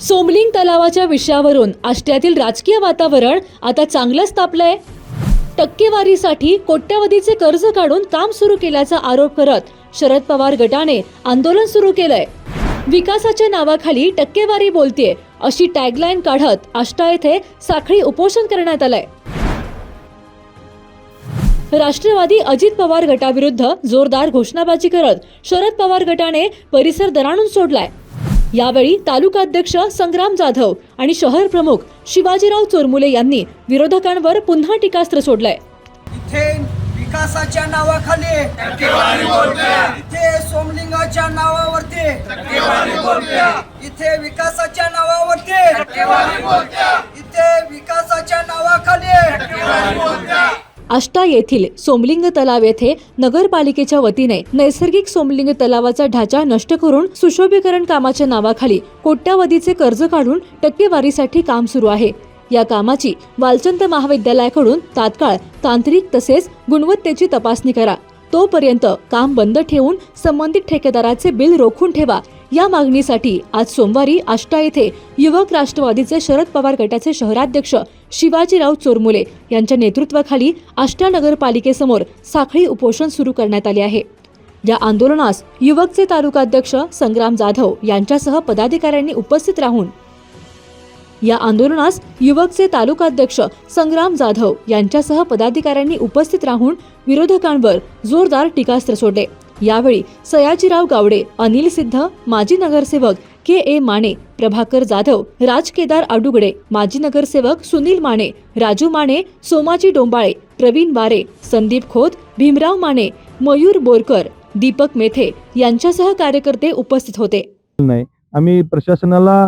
सोमलिंग तलावाच्या विषयावरून आष्ट्यातील राजकीय वातावरण आता चांगलंच तापलंय. टक्केवारीसाठी कोट्यवधीचे कर्ज काढून काम सुरू केल्याचा आरोप करत शरद पवार गटाने आंदोलन सुरू केलंय. विकासाच्या नावाखाली टक्केवारी बोलतेय अशी टॅगलाईन काढत आष्टा येथे साखळी उपोषण करण्यात आलंय. राष्ट्रवादी अजित पवार गटाविरुद्ध जोरदार घोषणाबाजी करत शरद पवार गटाने परिसर दराणून सोडलाय. यावेळी तालुकाध्यक्ष संग्राम जाधव आणि शहर प्रमुख शिवाजीराव चोरमुले यांनी विरोधकांवर पुन्हा टीकास्त्र सोडलंय. इथे विकासाच्या नावाखाली इथे सोमलिंगाच्या नावावरती इथे विकासाच्या नावावरती इथे विकासाच्या नावाखाली आष्टा येथील सोमलिंग तलाव येथे नगरपालिकेच्या वतीने नैसर्गिक सोमलिंग तलावाचा ढाचा नष्ट करून सुशोभीकरण कामाच्या नावाखाली कोट्यावधीचे कर्ज काढून टक्केवारीसाठी काम सुरू आहे. या कामाची वालचंद महाविद्यालयाकडून तात्काळ तांत्रिक तसेच गुणवत्तेची तपासणी करा. तोपर्यंत काम बंद ठेवून संबंधित ठेकेदाराचे बिल रोखून ठेवा. या मागणीसाठी आज सोमवारी आष्टा येथे युवक राष्ट्रवादीचे शरद पवार गटाचे शहराध्यक्ष शिवाजीराव चोरमुले यांच्या नेतृत्वाखाली आष्टा नगरपालिकेसमोर साखळी उपोषण सुरू करण्यात आले आहे. या आंदोलनास युवकचे तालुकाध्यक्ष संग्राम जाधव यांच्यासह पदाधिकाऱ्यांनी उपस्थित राहून या आंदोलनास युवकचे तालुकाध्यक्ष संग्राम जाधव यांच्यासह पदाधिकाऱ्यांनी उपस्थित राहून विरोधकांवर जोरदार टीकास्त्र सोडले. यावेळी सयाजीराव गावडे अनिल सिद्ध माजी नगरसेवक के ए माने प्रभाकर जाधव राज केदार आडुगडे माजी नगरसेवक सुनील माने राजू माने सोमाजी डोंबाळे प्रवीण वारे संदीप खोत भीमराव माने मयूर बोरकर दीपक मेथे यांच्यासह कार्यकर्ते उपस्थित होते. नाही आम्ही प्रशासनाला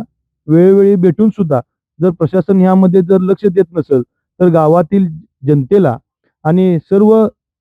वेळोवेळी भेटून सुद्धा जर प्रशासन ह्यामध्ये जर लक्ष देत नसेल तर गावातील जनतेला आणि सर्व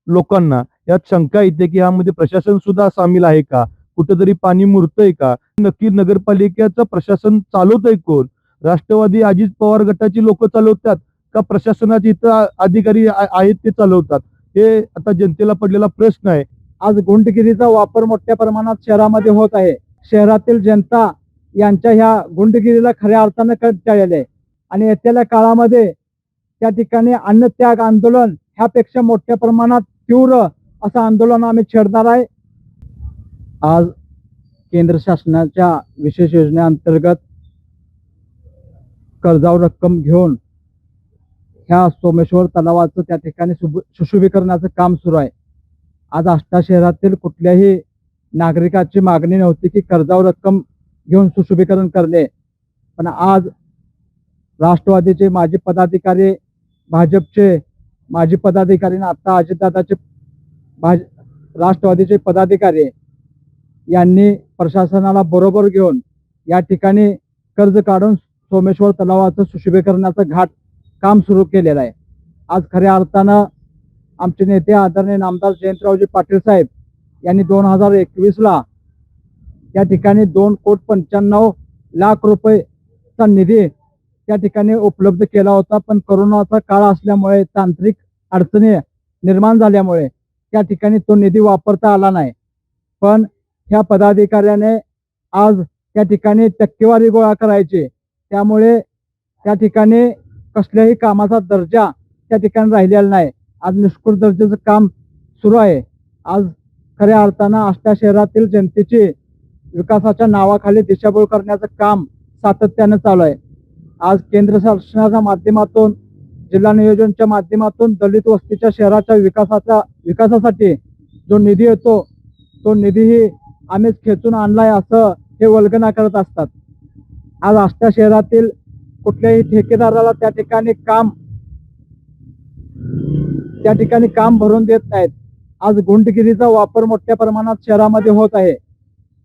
लोकांना यात शंका येते की यामध्ये प्रशासन सुद्धा सामील आहे का? कुठंतरी पाणी मुरतंय का? नक्की नगरपालिकेचं प्रशासन चालवतंय कोण? राष्ट्रवादी अजित पवार गटाची लोक चालवतात का प्रशासनाचे इथं अधिकारी आहेत ते चालवतात? हे आता जनतेला पडलेला प्रश्न आहे. आज गुंडगिरीचा वापर मोठ्या प्रमाणात शहरामध्ये होत आहे. शहरातील जनता यांच्या ह्या गुंडगिरीला खऱ्या अर्थानं कंटाळलेले आहे. आणि येत्याल्या काळामध्ये त्या ठिकाणी अन्नत्याग आंदोलन ह्यापेक्षा मोठ्या प्रमाणात तीव्र असं आंदोलन आम्ही छेडणार आहे. आज केंद्र शासनाच्या विशेष योजनेअंतर्गत कर्जावर रक्कम घेऊन ह्या सोमेश्वर तलावाचं त्या ठिकाणी सुब- सुशोभीकरणाचं काम सुरू आहे. आज आष्टा शहरातील कुठल्याही नागरिकाची मागणी नव्हती की कर्जावर रक्कम घेऊन सुशोभीकरण करणे. पण आज राष्ट्रवादीचे माजी पदाधिकारी भाजपचे माजी पदाधिकारी आणि आता अजितदादाचे भाज राष्ट्रवादीचे पदाधिकारी यांनी प्रशासनाला बरोबर घेऊन या ठिकाणी कर्ज काढून सोमेश्वर तलावाचं सुशोभीकरणाचं घाट काम सुरू केलेलं आहे. आज खऱ्या अर्थानं आमचे नेते आदरणीय नामदार जयंतरावजी पाटील साहेब यांनी दोन हजार एकवीसला त्या ठिकाणी दोन कोट पंच्याण्णव लाख रुपयेचा निधी त्या ठिकाणी उपलब्ध केला होता. पण करोनाचा काळ असल्यामुळे तांत्रिक अडचणी निर्माण झाल्यामुळे त्या ठिकाणी तो निधी वापरता आला नाही. पण ह्या पदाधिकाऱ्याने आज त्या ठिकाणी टक्केवारी गोळा करायची. त्यामुळे त्या ठिकाणी कसल्याही कामाचा दर्जा त्या ठिकाणी राहिलेला नाही. आज निष्कृत दर्जाचं काम सुरू आहे. आज खऱ्या अर्थानं आष्ट्या शहरातील जनतेची विकासाच्या नावाखाली दिशाभूल करण्याचं काम सातत्यानं चालू आहे. आज केंद्र शासनाच्या माध्यमातून जिल्हा नियोजनच्या माध्यमातून दलित वस्तीच्या शहराच्या विकासाच्या विकासासाठी जो निधी येतो तो निधीही आम्हीच खेचून आणलाय असं हे वल्गना करत असतात. आज आष्टा शहरातील कुठल्याही ठेकेदाराला त्या ठिकाणी काम त्या ठिकाणी काम भरून देत नाहीत. आज गुंडगिरीचा वापर मोठ्या प्रमाणात शहरामध्ये होत आहे.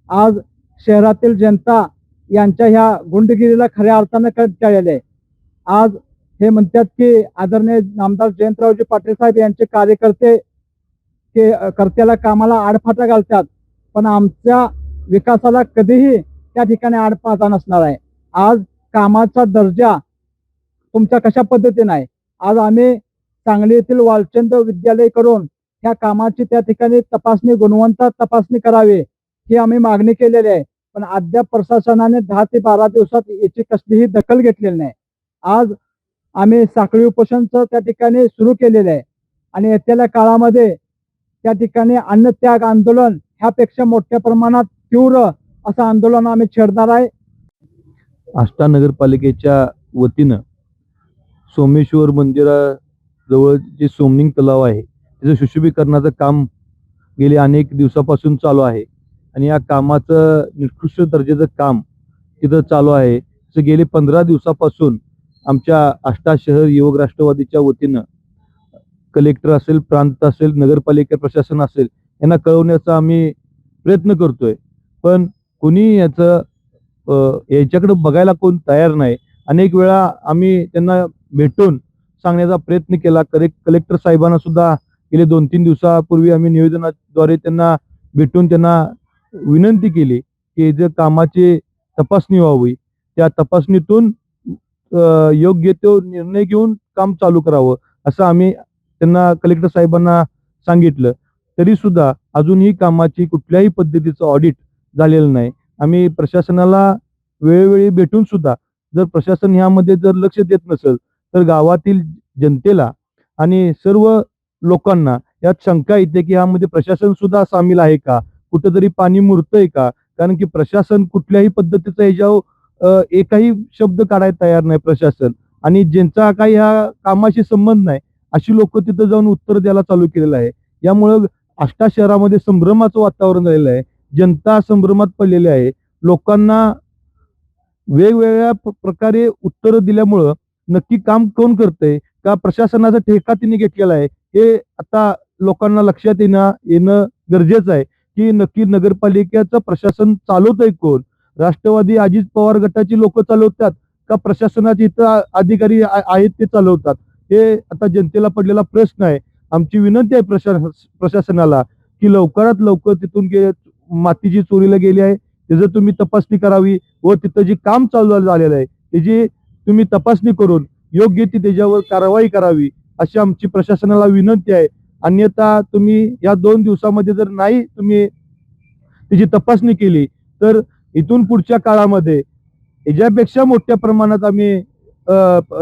आज शहरातील जनता यांच्या ह्या गुंडगिरीला खऱ्या अर्थानं कंटाळलेले आहे. आज हे म्हणतात की आदरणीय नामदार जयंतरावजी पाटील साहेब यांचे कार्यकर्ते ते कर्त्याला कामाला आडफाटा घालतात. पण आमच्या विकासाला कधीही त्या ठिकाणी आडफाटा नसणार आहे. आज कामाचा दर्जा तुमच्या कशा पद्धतीने आहे? आज आम्ही सांगली येथील वालचंद विद्यालय करून ह्या कामाची त्या ठिकाणी तपासणी गुणवंता तपासणी करावी ही आम्ही मागणी केलेली आहे. पण अद्याप प्रशासनाने दहा ते बारा दिवसात याची कसलीही दखल घेतलेली नाही. आज आम्ही साखळी उपोषणचं त्या ठिकाणी सुरू केलेलं आहे. आणि येत्याल्या काळामध्ये त्या ठिकाणी अन्नत्याग आंदोलन ह्यापेक्षा मोठ्या प्रमाणात तीव्र असं आंदोलन आम्ही छेडणार आहे. आष्टा नगरपालिकेच्या वतीनं सोमेश्वर मंदिराजवळ जे सोमनिंग तलाव आहे त्याचं सुशोभीकरणाचं काम गेले अनेक दिवसापासून चालू आहे. आणि या कामाचं निकृष्ट दर्जाचं काम तिथं चालू आहे. तसं गेले पंधरा दिवसापासून आमच्या आष्टा शहर युवक राष्ट्रवादीच्या वतीनं कलेक्टर असेल प्रांत असेल नगरपालिका प्रशासन असेल यांना कळवण्याचा आम्ही प्रयत्न करतोय. पण कोणी याचं याच्याकडे बघायला कोण तयार नाही. अनेक वेळा आम्ही त्यांना भेटून सांगण्याचा प्रयत्न केला. करे कलेक्टर साहेबांना सुद्धा गेले दोन तीन दिवसापूर्वी आम्ही निवेदनाद्वारे त्यांना भेटून त्यांना विनंती केली की जे कामाची तपासणी व्हावी. त्या तपासणीतून योग्य तो निर्णय घेऊन काम चालू करावं असं आम्ही त्यांना कलेक्टर साहेबांना सांगितलं. तरी सुद्धा अजूनही कामाची कुठल्याही पद्धतीचं ऑडिट झालेलं नाही. आम्ही प्रशासनाला वेळोवेळी भेटून सुद्धा जर प्रशासन ह्यामध्ये जर लक्ष देत नसेल तर गावातील जनतेला आणि सर्व लोकांना यात शंका येते की यामध्ये प्रशासन सुद्धा सामील आहे का? कुठंतरी पाणी मुरतंय का? कारण की प्रशासन कुठल्याही पद्धतीचा याच्यावर एकही शब्द काढायला तयार नाही प्रशासन. आणि ज्यांचा काही ह्या कामाशी संबंध नाही अशी लोक तिथं जाऊन उत्तर द्यायला चालू केलेलं आहे. यामुळं आष्टा शहरामध्ये संभ्रमाचं वातावरण झालेलं आहे. जनता संभ्रमात पडलेली आहे. लोकांना वेगवेगळ्या प्रकारे उत्तरं दिल्यामुळं नक्की काम कोण करतंय का प्रशासनाचा ठेका तिने घेतलेला आहे हे आता लोकांना लक्षात येणं येणं गरजेचं आहे की नक्की नगरपालिकेचं प्रशासन चालवतंय कोण? राष्ट्रवादी अजित पवार गटाची लोक चालवतात का प्रशासनाचे इथं अधिकारी आहेत ते चालवतात? हे आता जनतेला पडलेला प्रश्न आहे. आमची विनंती आहे प्रशा प्रशासनाला की लवकरात लवकर तिथून गे माती जी चोरीला गेली आहे त्याचं तुम्ही तपासणी करावी व तिथं जे काम चालू झालेलं आहे त्याची तुम्ही तपासणी करून योग्य ती त्याच्यावर कारवाई करावी अशी आमची प्रशासनाला विनंती आहे. अन्यथा तुम्ही या दोन दिवसामध्ये जर नाही तुम्ही त्याची तपासणी केली तर इथून पुढच्या काळामध्ये याच्यापेक्षा मोठ्या प्रमाणात आम्ही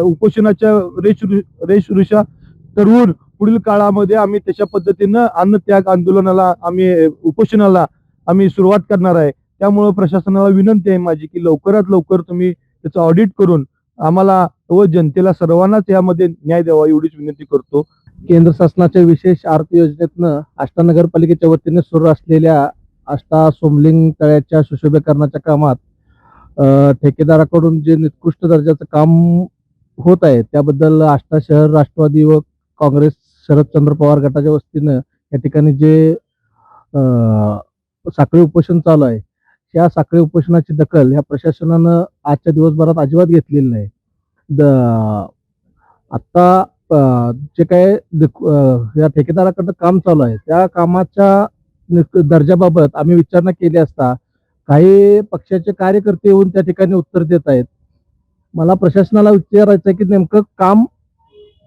उपोषणाच्या रेश रेश रेषा ठरवून पुढील काळामध्ये आम्ही त्याच्या पद्धतीनं अन्नत्याग आंदोलनाला आम्ही उपोषणाला आम्ही सुरुवात करणार आहे. त्यामुळं प्रशासनाला विनंती आहे माझी की लवकरात लवकर तुम्ही त्याचं ऑडिट करून आम्हाला व जनतेला सर्वांनाच यामध्ये न्याय द्यावा एवढीच विनंती करतो. केंद्र शासनाच्या विशेष आर्थिक योजनेतनं आष्टा नगरपालिकेच्या वतीने सुरू असलेल्या आष्टा सोमलिंग तळ्याच्या सुशोभीकरणाच्या कामात ठेकेदाराकडून जे निकृष्ट दर्जाचं काम होत आहे त्याबद्दल आष्टा शहर राष्ट्रवादी व काँग्रेस शरदचंद्र पवार गटाच्या वतीनं या ठिकाणी जे साखळी उपोषण चालू आहे या साखळी उपोषणाची दखल ह्या प्रशासनानं आजच्या दिवसभरात अजिबात घेतलेली नाही. द आता जे काय या ठेकेदाराकडनं काम चालू आहे त्या कामाच्या दर्जाबाबत आम्ही विचारणा केली असता काही पक्षाचे कार्यकर्ते येऊन त्या ठिकाणी उत्तर देत आहेत. मला प्रशासनाला विचारायचं आहे की नेमकं काम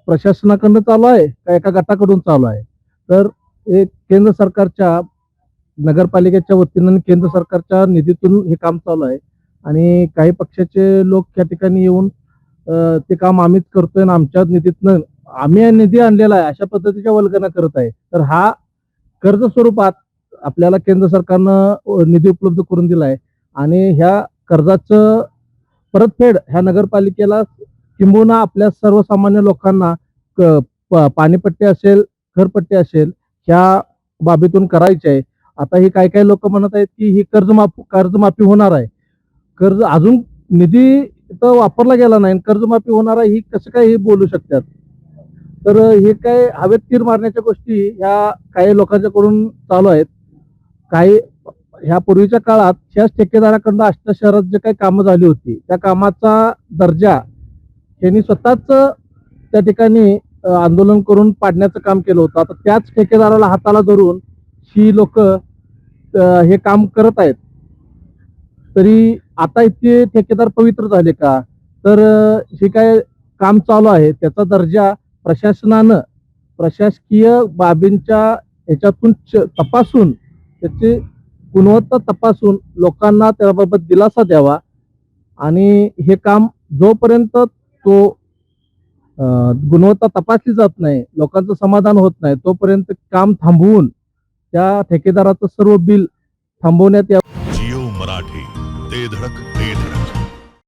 प्रशासनाकडनं चालू आहे का एका गटाकडून चालू आहे? तर हे केंद्र सरकारच्या नगरपालिकेच्या वतीनं आणि केंद्र सरकारच्या निधीतून हे काम चालू आहे. आणि काही पक्षाचे लोक त्या ठिकाणी येऊन ते काम आम्हीच करतोय आणि आमच्या निधीतनं आम्ही निधी आणलेला आहे अशा पद्धतीच्या वल्गना करत आहे. तर हा कर्ज स्वरूपात आपल्याला केंद्र सरकारनं निधी उपलब्ध करून दिला आहे आणि ह्या कर्जाचं परतफेड ह्या नगरपालिकेला किंबहुना आपल्या सर्वसामान्य लोकांना पाणीपट्टी असेल घरपट्टी असेल ह्या बाबीतून करायची आहे आता ही काही काही लोक म्हणत आहेत की ही कर्जमाफ कर्जमाफी होणार आहे. कर्ज अजून निधी तर वापरला गेला नाही. कर्जमाफी होणार आहे ही कसं काय हे बोलू शकतात? तर हे काय हवेत तीर मारण्याच्या गोष्टी ह्या काही लोकांच्याकडून चालू आहेत. काही ह्या पूर्वीच्या काळात ह्याच ठेकेदाराकडनं आष्टा शहरात जे काही कामं झाली होती त्या कामाचा दर्जा यांनी स्वतःच त्या ठिकाणी आंदोलन करून पाडण्याचं काम केलं होतं. आता त्याच ठेकेदाराला हाताला धरून ही लोक हे काम करत आहेत. तरी आता इथे ठेकेदार पवित्र झाले का? तर हे काय काम चालू आहे? त्याचा दर्जा प्रशासनानं प्रशासकीय बाबींच्या ह्याच्यातून च- तपासून त्याची गुणवत्ता तपासून लोकांना त्याबाबत दिलासा द्यावा आणि हे काम जोपर्यंत तो गुणवत्ता तपासली जात नाही लोकांचं समाधान होत नाही तोपर्यंत काम थांबवून त्या ठेकेदाराचं सर्व बिल थांबवण्यात यावं. जिओ मराठी ते धडक.